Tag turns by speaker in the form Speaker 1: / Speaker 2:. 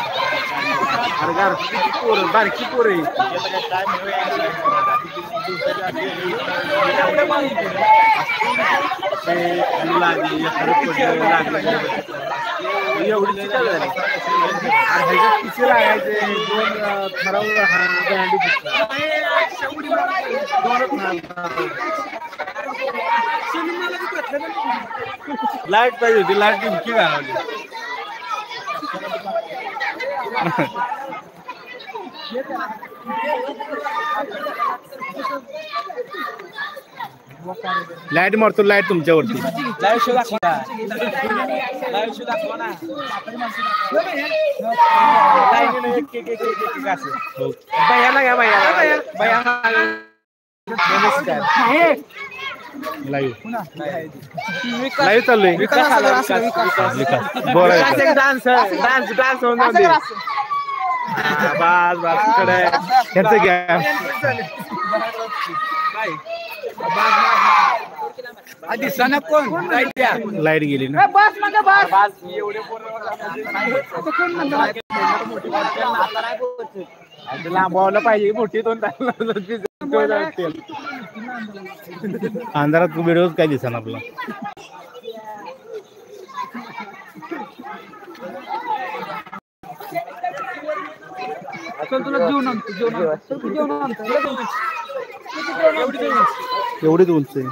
Speaker 1: अरे गार किती पोरं बारकी पोरं आहे एवढी चिकल झाली आणि ह्याच्यात किती लागायचे दोन अं, ठराव हा गॅरंटी लाइट पाहिजे होती लाइट टिमकी घालवली लाइट मारतो लाइट तुमच्यावरती.
Speaker 2: लाईव्ह शो दाखवा लाईव्ह शो दाखवा ना.
Speaker 1: हो.
Speaker 2: भैयाला घ्या भैयाला. भैया नमस्कार
Speaker 1: लाईव्ह चालू आहे
Speaker 2: विकास डान्स डान्स डान्स होऊन जाऊ दे.
Speaker 1: बस बस. कडे ह्याचं घ्या.
Speaker 2: आधी सनप कोण? लाइट द्या.
Speaker 1: लाइट गेली ना.
Speaker 2: लांबवलं पाहिजे. मोठी दोन
Speaker 1: अंधारात व्हिडिओ काय दिसा आपला एवढीच उंच आहे